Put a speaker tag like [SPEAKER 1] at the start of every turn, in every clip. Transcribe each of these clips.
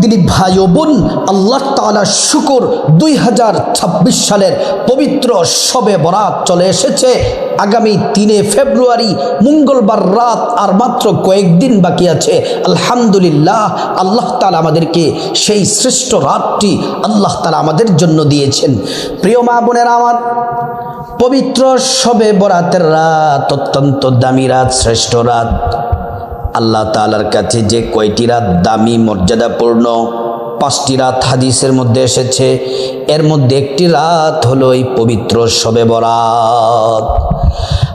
[SPEAKER 1] দিনী ভাই ও বোন, আল্লাহ তালা শুকুর দুই হাজার ছাব্বিশ সালের পবিত্র শবে বরাত চলে এসেছে। আগামী তিনে ফেব্রুয়ারি, মঙ্গলবার রাত আর মাত্র কয়েকদিন বাকি আছে। আলহামদুলিল্লাহ, আল্লাহ তালা আমাদেরকে সেই শ্রেষ্ঠ রাতটি আল্লাহ তালা আমাদের জন্য দিয়েছেন। প্রিয় মা বোনেরা আমার, পবিত্র শবে বরাতের রাত অত্যন্ত দামি রাত, শ্রেষ্ঠ রাত। আল্লাহ তালার কাছে যে কয়টি রাত দামি মর্যাদাপূর্ণ, পাঁচটি রাত হাদিসের মধ্যে এসেছে, এর মধ্যে একটি রাত হলো এই পবিত্র শবে বরাত।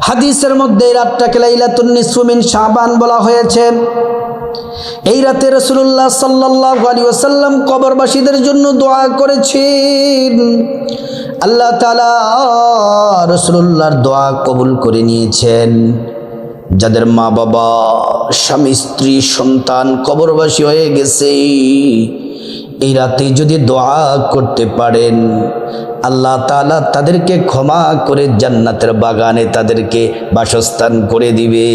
[SPEAKER 1] হাদিসের মধ্যে এই রাতটাকে লাইলাতুন নিসুমিন শাবান বলা হয়েছে। এই রাতে রসুল্লাহ সাল্লাহ আলী ওসাল্লাম কবরবাসীদের জন্য দোয়া করেছেন। আল্লাহ তালা রসুল্লাহর দোয়া কবুল করে নিয়েছেন। যাদের মা বাবা, স্বামী, স্ত্রী, সন্তান কবরবাসী হয়ে গেছে, এই রাতে যদি দোয়া করতে পারেন, আল্লাহ তালা তাদেরকে ক্ষমা করে জান্নাতের বাগানে তাদেরকে বাসস্থান করে দিবে।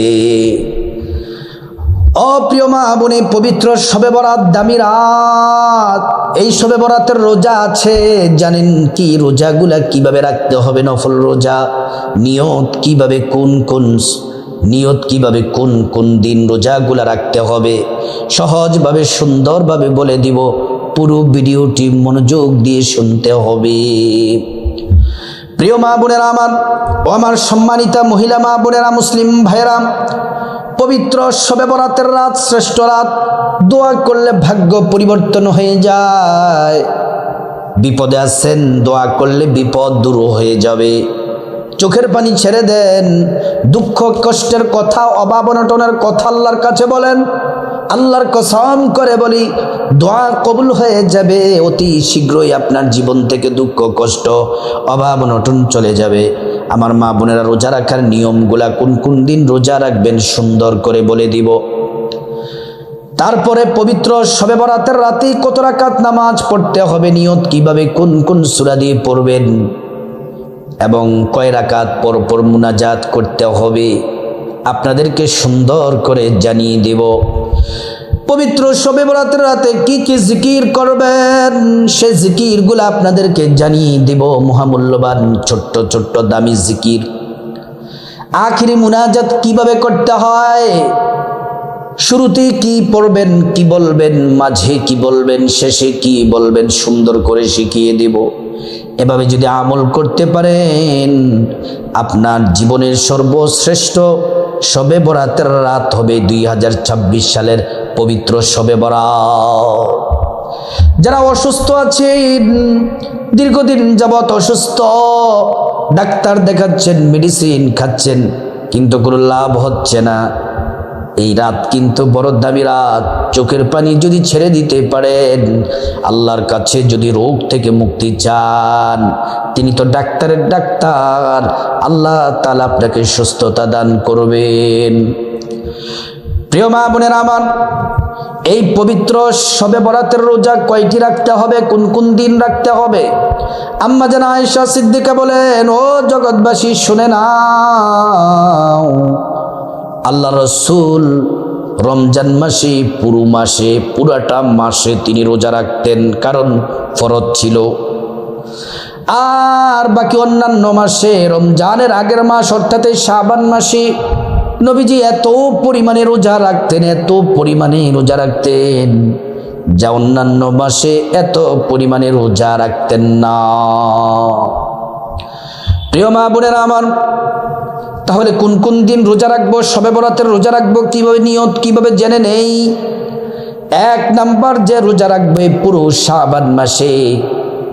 [SPEAKER 1] অপ্রিয় মা বোনে, পবিত্র শবে বরাত, দামি রাত, এই শবে বরাতের রোজা আছে, জানেন কি রোজাগুলা কীভাবে রাখতে হবে, নফল রোজা, নিয়ত কীভাবে, কোন কোন নিয়ত কীভাবে কোন কোন দিন রোজাগুলা রাখতে হবে, সহজভাবে, সুন্দরভাবে বলে দিব, পুরো ভিডিওটি মনোযোগ দিয়ে শুনতে হবে। প্রিয় মা বোনেরা আমার, ও আমার সম্মানিতা মহিলা মা বোনেরা, মুসলিম ভাইয়েরা, পবিত্র শবে বরাতের রাত, শ্রেষ্ঠ রাত, দোয়া করলে ভাগ্য পরিবর্তন হয়ে যায়। বিপদে আছেন, দোয়া করলে বিপদ দূর হয়ে যাবে। চোখের পানি ছেড়ে দেন। দুঃখ, কষ্টের কথা, অভাব, অনটনের কথা আল্লাহর কাছে বলেন। আল্লাহর কসম করে বলি, দোয়া কবুল হয়ে যাবে, অতি শীঘ্রই আপনার জীবন থেকে দুঃখ, কষ্ট, অভাব, অনটন চলে যাবে। আমার মা বোনেরা রোজা রাখার নিয়মগুলা কোন কোন দিন রোজা রাখবেন সুন্দর করে বলে দিব। তারপরে পবিত্র শবে বরাতের রাতেই কত রাকাত নামাজ পড়তে হবে, নিয়ত কীভাবে কোন কোন সুরা দিয়ে পড়বেন? এবং কয় রাকাত পর পর মুনাজাত করতে হবে আপনাদেরকে সুন্দর করে জানিয়ে দেব। পবিত্র শবে বরাতের রাতে কি কি জিকির করবেন সে জিকিরগুলো আপনাদেরকে জানিয়ে দেব। মহামূল্যবান ছোট্ট ছোট্ট দামি জিকির। আখিরি মুনাজাত কীভাবে করতে হয়, শুরুতে কি পড়বেন, কি বলবেন, মাঝে কি বলবেন, শেষে কি বলবেন, সুন্দর করে শিখিয়ে দেব। এভাবে যদি আমল করতে পারেন, আপনার জীবনের সর্বশ্রেষ্ঠ শবে বরাতের রাত হবে দুই হাজার ছাব্বিশ সালের পবিত্র শবে বরাত। যারা অসুস্থ আছেন, দীর্ঘদিন যাবৎ অসুস্থ, ডাক্তার দেখাচ্ছেন, মেডিসিন খাচ্ছেন, কিন্তু কোনো লাভ হচ্ছে না। এই রাত কিন্তু বড় দামি রাত। চোখের পানি যদি ছেড়ে দিতে পারেন, আল্লাহর কাছে যদি রোগ থেকে মুক্তি চান, তিনি তো ডাক্তারের ডাক্তার, আল্লাহ তালা আপনাকে সুস্থতা দান করবেন। প্রিয় মা বোনের আমার, এই পবিত্র সবে বরাতের রোজা কয়টি রাখতে হবে, কোন কোন দিন রাখতে হবে? আম্মা যেন আয়েশা সিদ্দিকা বলেন, ও জগৎবাসী, শুনে নাও। আল্লাহ রসুল রমজান মাসে, পুরো মাসে, পুরাটা মাসে তিনি রোজা রাখতেন, কারণ ফরজ ছিল। আর বাকি অন্যান্য মাসে, রমজানের আগের মাস, অর্থাৎ শাবান মাসে, নবীজি এত পরিমাণে রোজা রাখতেন, এত পরিমাণে রোজা রাখতেন যা অন্যান্য মাসে এত পরিমাণে রোজা রাখতেন না। প্রিয় মা বোনেরা আমার তাহলে কোন কোন দিন রোজা রাখব, সবে বরাতের রোজা রাখব, কীভাবে নিয়ত, কীভাবে জেনে নেই? এক নাম্বার যে রোজা রাখবে পুরো শাবান মাসে।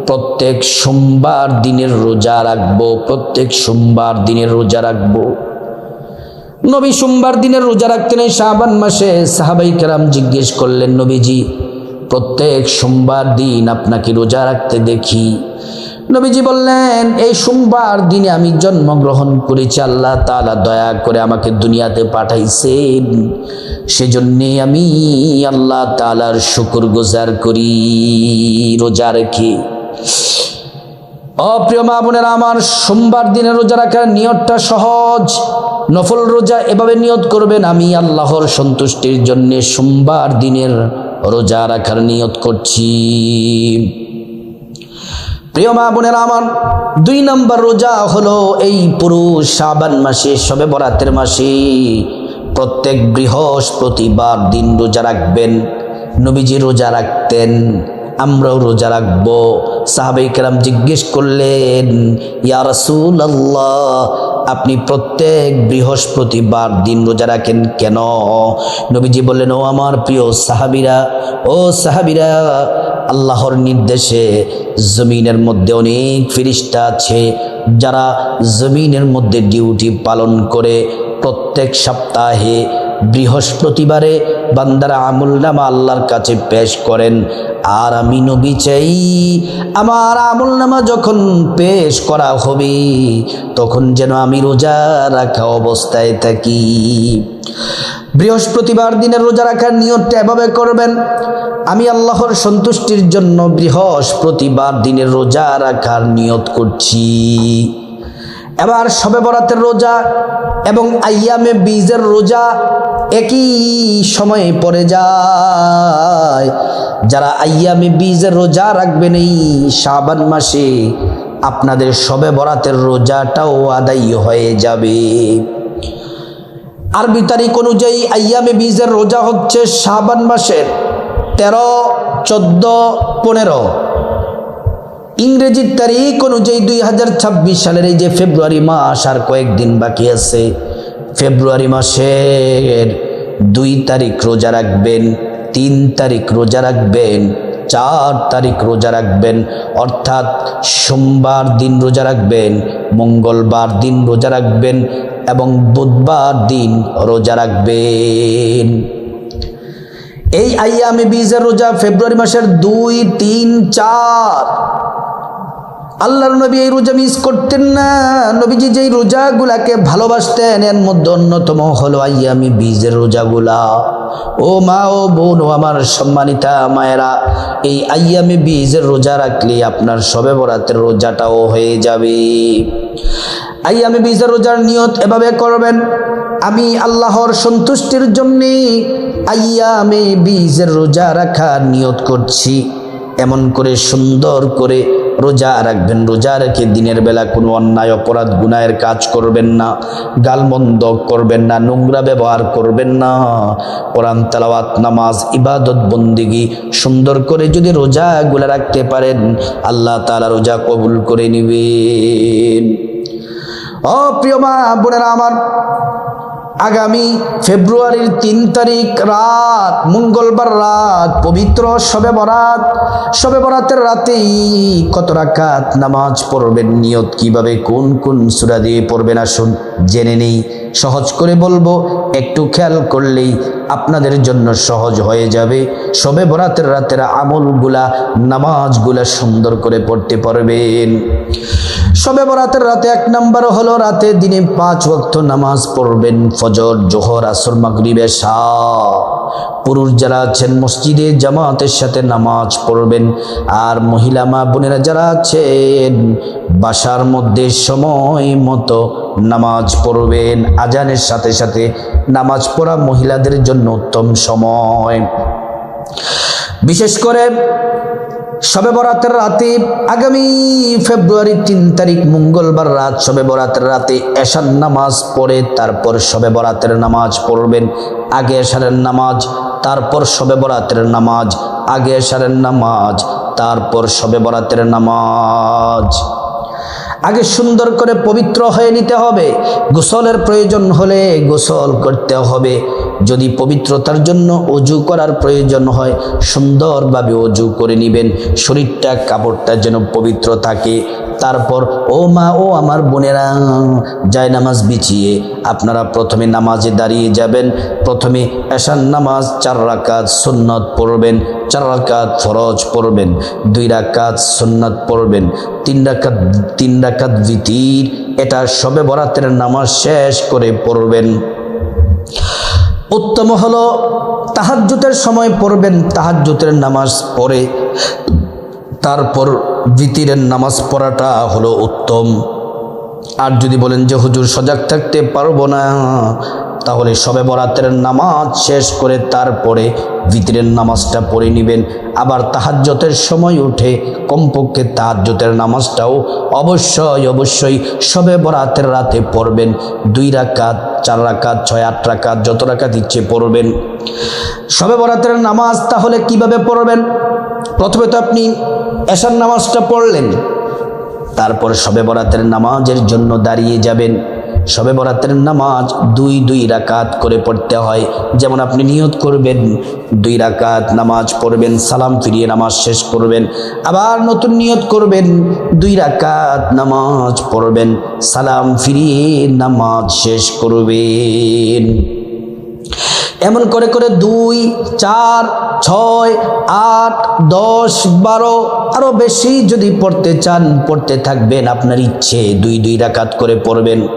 [SPEAKER 1] প্রত্যেক সোমবার দিনের রোজা রাখব, প্রত্যেক সোমবার দিনের রোজা রাখব। নবী সোমবার দিনের রোজা রাখতেন এই শাবান মাসে। সাহাবাই কেরাম জিজ্ঞেস করলেন, নবীজি, প্রত্যেক সোমবার দিন আপনাকে রোজা রাখতে দেখি। নবীজি বললেন, এই সোমবার দিনে আমি জন্মগ্রহণ করেছি, আল্লাহ তালা দয়া করে আমাকে দুনিয়াতে পাঠাইছেন। সেজন্যে আমি আল্লাহ তালার শুকুর গুজার করি, রোজা রেখে। অপ্রিয় মা বোনেরা, আমার সোমবার দিনে রোজা রাখার নিয়তটা সহজ। নফল রোজা এভাবে নিয়ত করবেন, আমি আল্লাহর সন্তুষ্টির জন্যে সোমবার দিনের রোজা রাখার নিয়ত করছি। প্রিয় মা বোনেরা আমার, দুই নম্বর রোজা হলো এই পুরুষ শাবান মাসে, সবে বরাতের মাসে। প্রত্যেক বৃহস্পতিবার দিন রোজা রাখবেন, নবীজি রোজা রাখতেন, আমরাও রোজা রাখব। সাহাবাই কেরাম জিজ্ঞেস করলেন, ইয়া রাসূল আল্লাহ আপনি প্রত্যেক বৃহস্পতিবার দিন রোজা রাখেন কেন? নবীজি বললেন, ও আমার প্রিয় সাহাবিরা, ও সাহাবিরা আল্লাহর নির্দেশে জমিনের মধ্যে অনেক ফিরিস্তা আছে, যারা জমিনের মধ্যে ডিউটি পালন করে প্রত্যেক সপ্তাহে বৃহস্পতিবারে বান্দারা আমুল নামা আল্লাহর কাছে পেশ করেন। আর আমি নবী চাই, আমার আমুল নামা যখন পেশ করা হবে, তখন যেন আমি রোজা রাখা অবস্থায় থাকি। বৃহস্পতিবার দিনের রোজা রাখার নিয়তটা এভাবে করবেন? আমি আল্লাহর সন্তুষ্টির জন্য বৃহস্পতিবার দিনের রোজা রাখার নিয়ত করছি। এবার সবে বরাতের রোজা এবং আইয়ামে বীজের রোজা একই সময়ে পড়ে যায়। যারা আইয়ামে বীজের রোজা রাখবেন এই শাবান মাসে, আপনাদের সবে বরাতের রোজাটাও আদায় হয়ে যাবে। আরবি তারিখ অনুযায়ী আইয়ামে বীজের রোজা হচ্ছে শাবান মাসের তেরো, চোদ্দ, পনেরো। ইংরেজির তারিখ অনুযায়ী দুই হাজার ছাব্বিশ সালের এই যে ফেব্রুয়ারি মাস আর কয়েকদিন বাকি আছে, ফেব্রুয়ারি মাসের দুই তারিখ রোজা রাখবেন, তিন তারিখ রোজা রাখবেন, চার তারিখ রোজা রাখবেন, অর্থাৎ সোমবার দিন রোজা রাখবেন, মঙ্গলবার দিন রোজা রাখবেন এবং বুধবার দিন রোজা রাখবেন। এই আইয়ামে বীজের রোজা ফেব্রুয়ারি মাসের দুই, তিন, চার। আল্লাহর নবী এই রোজা মিস করতেন না। নবীজি যেই রোজাগুলাকে ভালোবাসতেন, এর মধ্যে অন্যতম হলো আইয়ামি বীজের রোজাগুলা। ও মা, ও বোন, ও আমার সম্মানিতা মায়েরা, এই আইয়ামি বীজের রোজা রাখলে আপনার সবে বরাতের রোজাটাও হয়ে যাবে। আইয়ামি বীজের রোজার নিয়ত এভাবে করবেন। আমি আল্লাহর সন্তুষ্টির জন্যে আইয়ামে বীজের রোজা রাখার নিয়ত করছি। এমন করে সুন্দর করে রোজা রাখবেন, রোজা রেখে দিনের বেলা কোনো অন্যায়, অপরাধ গুনায়ের কাজ করবেন না, গালমন্দ করবেন না, নোংরা ব্যবহার করবেন না। কোরআন, তালাওয়াত, নামাজ, ইবাদত, বন্দিগি সুন্দর করে যদি রোজাগুলা রাখতে পারেন, আল্লাহ তালা রোজা কবুল করে নিবেন। ও প্রিয় মা, বোনেরা আমার, আগামী ফেব্রুয়ারির তিন তারিখ রাত, মঙ্গলবার রাত, পবিত্র শবে বরাত। শবে বরাতের রাতেই কত রাকাত নামাজ পড়বেন, নিয়ত কীভাবে, কোন কোন সুরা দিয়ে পড়বেন, আসুন জেনে নেই। সহজ করে বলব, একটু খেয়াল করলেই আপনাদের জন্য সহজ হয়ে যাবে। শবে বরাতের রাতের আমলগুলা, নামাজগুলা সুন্দর করে পড়তে পারবেন। শবে বরাতের রাতে এক নম্বর হলো রাতে দিনে পাঁচ ওয়াক্ত নামাজ পড়বেন, ফজর, জোহর, আসর, মাগরিবে শাহ পুরুষ যারা আছেন মসজিদে, জামাতের সাথে নামাজ পড়বেন। আর মহিলা মা বোনেরা যারা আছেন, বাসার মধ্যে সময় মতো নামাজ পড়বেন। আজানের সাথে সাথে নামাজ পড়া মহিলাদের জন্য উত্তম সময়। বিশেষ করে শবে বরাতের রাতে আগামী ফেব্রুয়ারি তিন তারিখ মঙ্গলবার রাত শবে বরাতের রাতে এশার নামাজ পড়ে তারপর শবে বরাতের নামাজ পড়বেন। আগে এশারের নামাজ, তারপর শবে বরাতের নামাজ, আগে এশারের নামাজ, তারপর শবে বরাতের নামাজ। আগে সুন্দর করে পবিত্র হয়ে নিতে হবে। গোসলের প্রয়োজন হলে গোসল করতে হবে। যদি পবিত্রতার জন্য অজু করার প্রয়োজন হয়, সুন্দরভাবে অজু করে নেবেন। শরীরটা, কাপড়টা যেন পবিত্র থাকে। তারপর, ও মা, ও আমার বোনেরা যায় নামাজ বিছিয়ে আপনারা প্রথমে নামাজে দাঁড়িয়ে যাবেন। প্রথমে এশান নামাজ চার রাকাত সুন্নত পড়বেন, চার রাকাত ফরজ পড়বেন, দুই রাকাত সুন্নত পড়বেন, তিন রাকাত তিন রাকাত ভিতির এটা সবে বরাতের নামাজ শেষ করে পড়বেন। উত্তম হলো তাহাজ্যুতের সময় পড়বেন তাহাজ্যুতের নামাজ পড়ে। তারপর ভিতিরের নামাজ পড়াটা হলো উত্তম। আর যদি বলেন যে, হুজুর, সজাগ থাকতে পারব না। তাহলে সবে বরাতের নামাজ শেষ করে তারপরে ভিতরের নামাজটা পড়ে নেবেন। আবার তাহাজ্যতের সময় উঠে কমপক্ষে তাহাজ্যতের নামাজটাও অবশ্যই অবশ্যই সবে বরাতের রাতে পড়বেন। দুই রাকাত, চার রাকাত, ছয়, আট রাকাত, যত রাকাত ইচ্ছে পড়বেন। সবে বরাতের নামাজ তাহলে কীভাবে পড়বেন? প্রথমে তো আপনি এশার নামাজটা পড়লেন, তারপর সবে বরাতের নামাজের জন্য দাঁড়িয়ে যাবেন। সবে বরাতের নামাজ দুই দুই রাকাত করে পড়তে হয়। যেমন আপনি নিয়ত করবেন, দুই রাকাত নামাজ পড়বেন, সালাম ফিরিয়ে নামাজ শেষ করবেন। আবার নতুন নিয়ত করবেন, দুই রাকাত নামাজ পড়বেন, সালাম ফিরিয়ে নামাজ শেষ করবেন। এমন করে করে দুই, চার, ছয়, আট, দশ, বারো আরও বেশি যদি পড়তে চান, পড়তে থাকবেন। আপনার ইচ্ছে দুই দুই রাকাত করে পড়বেন।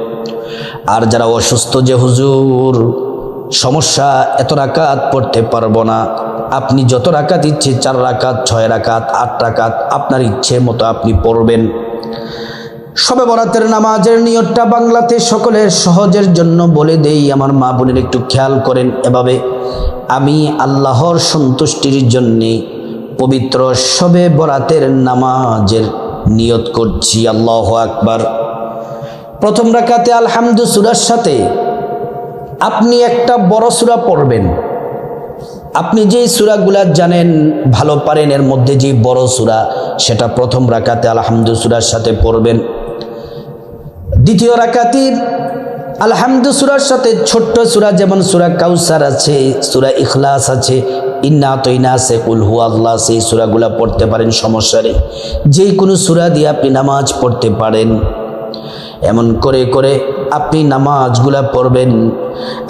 [SPEAKER 1] আর যারা অসুস্থ যে হুজুর, সমস্যা এত রাকাত পড়তে পারব না। আপনি যত রাকাত ইচ্ছে, চার রাকাত, ছয় রাকাত, আট রাকাত আপনার ইচ্ছে মতো আপনি পড়বেন। সবে বরাতের নামাজের নিয়তটা বাংলাতে সকলের সহজের জন্য বলে দেই, আমার মা বোনের একটু খেয়াল করেন এভাবে। আমি আল্লাহর সন্তুষ্টির জন্যে পবিত্র সবে বরাতের নামাজের নিয়ত করছি, আল্লাহ আকবার। প্রথম রাকাতে আলহামদু সুরার সাথে আপনি একটা বড় সুরা পড়বেন। আপনি যেই সুরাগুলা জানেন, ভালো পারেন, এর মধ্যে যে বড় সুরা, সেটা প্রথম রাকাতে আলহামদু সুরার সাথে পড়বেন। দ্বিতীয় রাকাতি আলহামদু সুরার সাথে ছোট্ট সুরা যেমন সুরা কাউসার আছে, সুরা ইখলাস আছে, ইন্না তৈনা আছে উলহু আল্লাহ, সেই সুরাগুলা পড়তে পারেন, সমস্যা নেই। যে কোনো সুরা দিয়ে আপনি নামাজ পড়তে পারেন। এমন করে করে আপনি নামাজগুলা পড়বেন।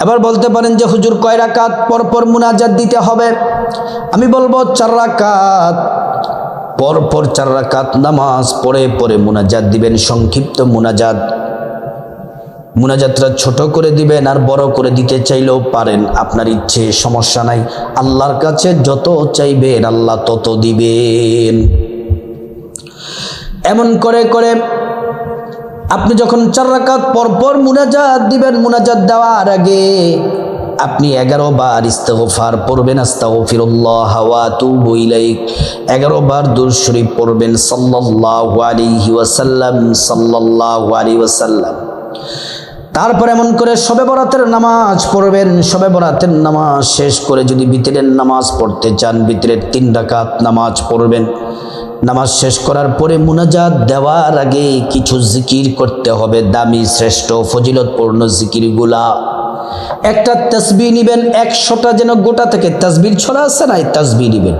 [SPEAKER 1] এবার বলতে পারেন যে, হুজুর, কয় রাকাত পরপর মুনাজাত দিতে হবে? আমি বলব, চার রাকাত। পরপর চার রাকাত নামাজ পড়ে পড়ে মুনাজাত দিবেন, সংক্ষিপ্ত মুনাজাত। মুনাজাতটা ছোট করে দিবেন আর বড় করে দিতে চাইলেও পারেন, আপনার ইচ্ছে, সমস্যা নাই। আল্লাহর কাছে যত চাইবেন, আল্লাহ তত দিবেন। এমন করে করে আপনি যখন চার রাকাত পরপর মুনাজাত দিবেন, মুনাজাত দেওয়ার আগে আপনি এগারো বার ইস্তেগফার পড়বেন, আস্তাগফিরুল্লাহ ওয়া আতুবু ইলাইক। এগারো বার দুর শরীফ পড়বেন, সাল্লাল্লাহু আলাইহি ওয়াসাল্লাম, সাল্লাল্লাহু আলাইহি ওয়াসাল্লাম। তারপর এমন করে সবে বরাতের নামাজ পড়বেন সবে বরাতের নামাজ শেষ করে যদি বিতরের নামাজ পড়তে চান বিতরের তিন রাকাত নামাজ পড়বেন। নামাজ শেষ করার পরে মুনাজাত দেওয়ার আগে কিছু জিকির করতে হবে, দামি, শ্রেষ্ঠ, ফজিলতপূর্ণ জিকিরগুলা। একটা তসবি নিবেন, একশোটা যেন গোটা থেকে, তসবির ছড়া আছে না তসবি নিবেন।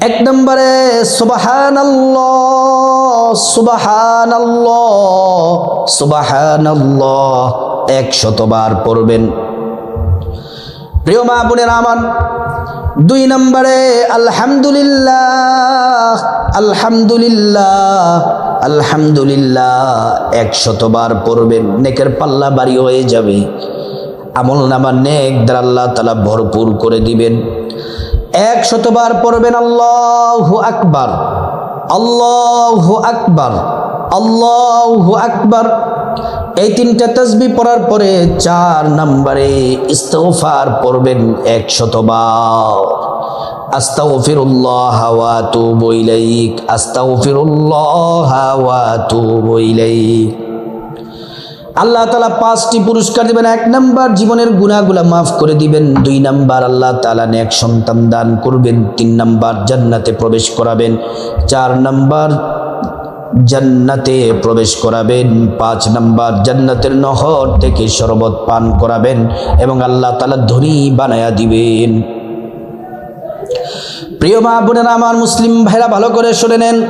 [SPEAKER 1] এক নম্বরে সুবাহান সুবাহান সুবাহান একশতবার পড়বেন। প্রিয় মা বোনের আমার দুই নম্বরে, আলহামদুলিল্লাহ আলহামদুলিল্লাহ আলহামদুলিল্লাহ, একশতবার পড়বেন, নেকের পাল্লা বাড়ি হয়ে যাবে। আমল নামা নেক দ্বারা আল্লাহ তালা ভরপুর করে দিবেন। এক শতবার পড়বেন, আল্লাহ আকবার আল্লাহ আকবার আল্লাহ আকবার। এই তিনটা তসবি পড়ার পরে চার নম্বরে ইস্তফার পড়বেন এক শতবার আস্তাগফিরুল্লাহ ওয়া আতুবু ইলাইক, আস্তাগফিরুল্লাহ ওয়া আতুবু ইলাইক। আল্লাহ তালা পাঁচটি পুরস্কার দিবেন, এক নাম্বার জীবনের গুণাগুলা মাফ করে দিবেন, দুই নাম্বার আল্লাহ তালা নেক সন্তান দান করবেন, তিন নাম্বার জান্নাতে প্রবেশ করাবেন, চার নাম্বার জান্নাতে প্রবেশ করাবেন। পাঁচ নাম্বার, জান্নাতের নহর থেকে শরবত পান করাবেন এবং আল্লাহ তালা ধনী বানায়া দিবেন। প্রিয় মা বোনেরা, আমার মুসলিম ভাইরা, ভালো করে শুনে নেন।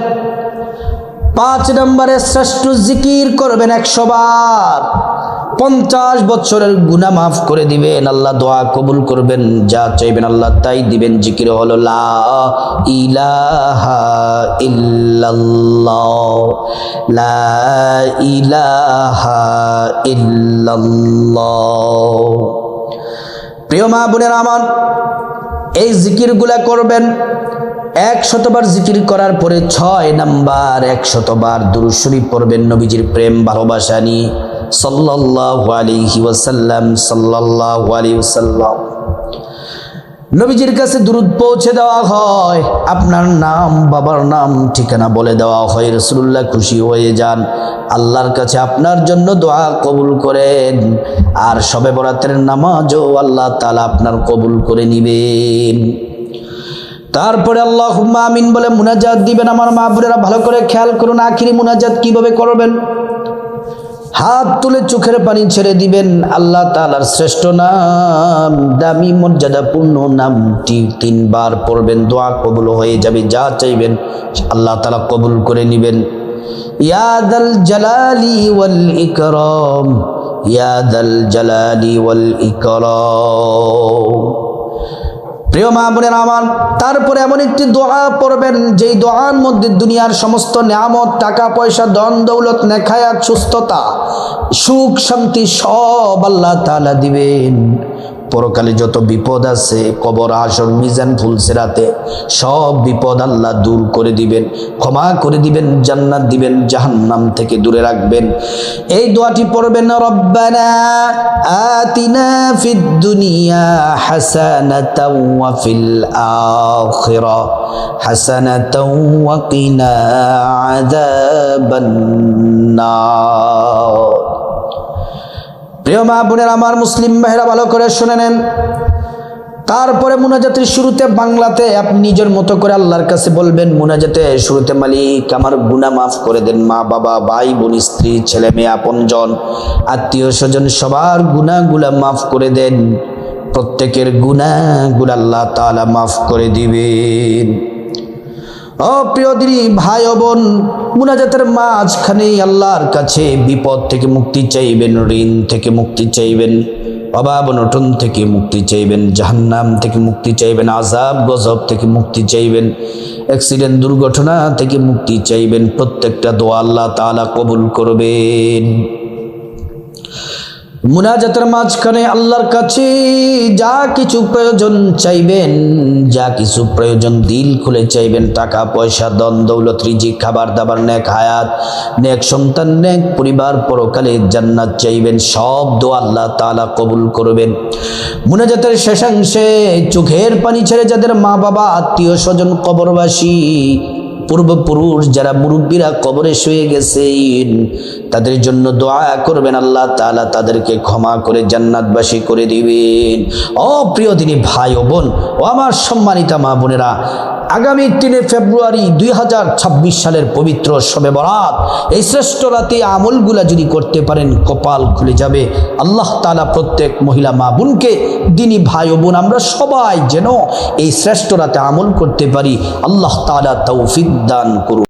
[SPEAKER 1] পাঁচ নম্বরে শ্রেষ্ঠ জিকির করবেন একশো বার। পঞ্চাশ বছরের গুণা মাফ করে দিবেন। আল্লাহ দোয়া কবুল করবেন, যা চাইবেন আল্লাহ তাই দিবেন। জিকির হলো, লা ইলাহা ইল্লাল্লাহ, লা ইলাহা ইল্লাল্লাহ। প্রিয় মা বোনের আমার, এই জিকিরগুলা করবেন এক শতবার জিকির করার পরে ছয় নাম্বার এক শতবার দুরুশরী পড়বেন। নবীজির প্রেম, ভালোবাসা নিয়ে সাল্লাল্লাহু আলাইহি ওয়াসাল্লাম আলাইহি ওয়াসাল্লাম। নবীজির কাছে দূরত পৌঁছে দেওয়া হয়। আপনার নাম, বাবার নাম, ঠিকানা বলে দেওয়া হয়। রসুল্লাহ খুশি হয়ে যান। আল্লাহর কাছে আপনার জন্য দোয়া কবুল করেন। আর সবে বরাতের নামাজও আল্লাহ তালা আপনার কবুল করে নিবেন। তারপরে আল্লাহ আমিন বলে মুনাজাত দিবেন। আমার মা ভালো করে খেয়াল করুন, আখিরি মুনাজাত কীভাবে করবেন? হাত তুলে চোখের পানি ছেড়ে দিবেন। আল্লাহ তালার শ্রেষ্ঠ নাম, দামি মর্যাদাপূর্ণ নামটি তিনবার পড়বেন, দোয়া কবুল হয়ে যাবে, যা চাইবেন আল্লাহ তালা কবুল করে নেবেন। ইয়াদাল জালালি ওয়াল ইকরম ইয়াদাল জালালি ওয়াল ইকরম। প্রিয় মা বোনের আমার, তারপরে এমন একটি দোয়া পড়বেন, যেই দোয়ার মধ্যে দুনিয়ার সমস্ত নিয়ামত, টাকা পয়সা দন দৌলত, নেখায়াত, সুস্থতা, সুখ, শান্তি সব আল্লাহ তালা দিবেন। পরকালে যত বিপদ আছে, কবর, আসর, মিজান ফুলসেরাতে সব বিপদ আল্লাহ দূর করে দিবেন, ক্ষমা করে দিবেন, জান্নাত দিবেন, জাহান্নাম থেকে দূরে রাখবেন। এই দোয়াটি পড়বেন, রব্বানা আতিনা ফিদ দুনিয়া হাসানাতাও ওয়া ফিল আখিরা হাসানাতাও ওয়া কিনা আযাবান নার। প্রিয় মা বোনের, আমার মুসলিম ভাইরা ভালো করে শুনে নেন। তারপরে মোনাজাতের শুরুতে বাংলাতে আপনি নিজের মতো করে আল্লাহর কাছে বলবেন, মুনাজাতে শুরুতে মালিক, আমার গুনাহ মাফ করে দেন মা বাবা, ভাই বোন, স্ত্রী, ছেলে মেয়ে আপনজন আত্মীয় স্বজন, সবার গুনাহগুলা মাফ করে দেন। প্রত্যেকের গুনাহগুলো আল্লাহ তালা মাফ করে দিবেন। ও প্রিয় দিনী ভাই বোন, মুনাজাতের মাঝখানে আল্লাহর কাছে বিপদ থেকে মুক্তি চাইবেন, ঋণ থেকে মুক্তি চাইবেন, অভাব অনটন থেকে মুক্তি চাইবেন, জাহান্নাম থেকে মুক্তি চাইবেন আজাব গজব থেকে মুক্তি চাইবেন, অ্যাক্সিডেন্ট দুর্ঘটনা থেকে মুক্তি চাইবেন, প্রত্যেকটা দোয়া আল্লাহ তাআলা কবুল করবেন। মুনাজাতের মাঝখানে আল্লাহর কাছে যা কিছু প্রয়োজন চাইবেন, যা কিছু প্রয়োজন দিল খুলে চাইবেন, টাকা, পয়সা দন দৌলত, রিজিক, খাবার দাবার, নেক হায়াত, নেক সন্তান, নেক পরিবার, পরকালে জান্নাত চাইবেন, সব দোয়া আল্লাহ তাআলা কবুল করবেন। মুনাজাতের শেষাংশে চোখের পানি ছেড়ে যাদের মা বাবা আত্মীয় স্বজন কবরবাসী, পূর্বপুরুষ, যারা মুরব্বীরা কবরে শুয়ে গেছেন তাদের জন্য দোয়া করবেন আল্লাহ তাআলা তাদেরকে ক্ষমা করে জান্নাতবাসী করে দিবেন। ও প্রিয় দিনী ভাই ও বোন ও আমার সম্মানিতা মা বোনেরা, আগামী তিনে ফেব্রুয়ারি দুই হাজার ছাব্বিশ সালের পবিত্র শবে বরাত, এই শ্রেষ্ঠ রাতে আমলগুলা যদি করতে পারেন, কপাল খুলে যাবে। আল্লাহ তালা প্রত্যেক মহিলা মা বোনকে, দিনী ভাই বোন আমরা সবাই যেন এই শ্রেষ্ঠ রাতে আমল করতে পারি। আল্লাহ তালা তৌফিক দান করুন